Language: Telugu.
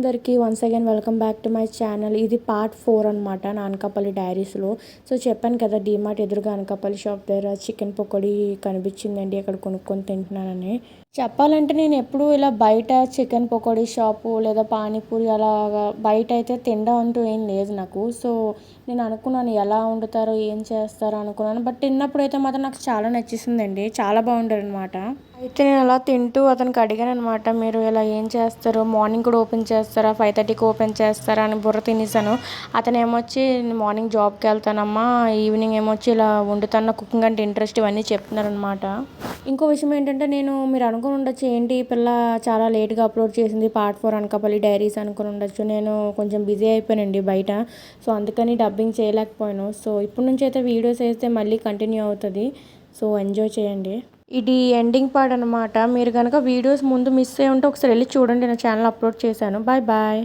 అందరికీ once again welcome back to my channel ఇది పార్ట్ ఫోర్ అనమాట నా అనకాపల్లి డైరీస్లో సో చెప్పాను కదా డీమార్ట్ ఎదురుగా అనకాపల్లి షాప్ దగ్గర చికెన్ పకోడీ కనిపించిందండి అక్కడ కొనుక్కొని తింటున్నానని. చెప్పాలంటే నేను ఎప్పుడు ఇలా బయట చికెన్ పకోడీ షాపు లేదా పానీపూరి అలాగా బయట అయితే తినడం అంటూ ఏం లేదు నాకు. సో నేను అనుకున్నాను ఎలా వండుతారో ఏం చేస్తారో అనుకున్నాను. బట్ తిన్నప్పుడు అయితే మాత్రం నాకు చాలా నచ్చేసిందండి. చాలా బాగుండేది అనమాట అయితే నేను అలా తింటూ అతనికి అడిగాను అనమాట మీరు ఇలా ఏం చేస్తారు? మార్నింగ్ కూడా ఓపెన్ చేస్తారా? ఫైవ్ థర్టీకి ఓపెన్ చేస్తారా? అని బుర్ర తినేసాను అతను ఏమొచ్చి మార్నింగ్ జాబ్కి వెళ్తానమ్మా ఈవినింగ్ ఏమొచ్చి ఇలా వండుతాను కుకింగ్ అంటే ఇంట్రెస్ట్ ఇవన్నీ చెప్తున్నారనమాట ఇంకో విషయం ఏంటంటే నేను మీరు అనుకుని ఉండొచ్చు ఏంటి పిల్ల చాలా లేట్గా అప్లోడ్ చేసింది? పార్ట్ ఫోర్ అనకాపల్లి డైరీస్ అనుకుని ఉండొచ్చు. నేను కొంచెం బిజీ అయిపోయానండి బయట సో అందుకని డబ్బింగ్ చేయలేకపోయాను. సో ఇప్పటి నుంచి అయితే వీడియోస్ వేస్తే మళ్ళీ కంటిన్యూ అవుతుంది. సో ఎంజాయ్ చేయండి. ఇది ఎండింగ్ పార్ట్ అనమాట మీరు కనుక వీడియోస్ ముందు మిస్ అయ్యి ఉంటే ఒకసారి వెళ్ళి చూడండి. నా ఛానల్ అప్లోడ్ చేశాను. Bye bye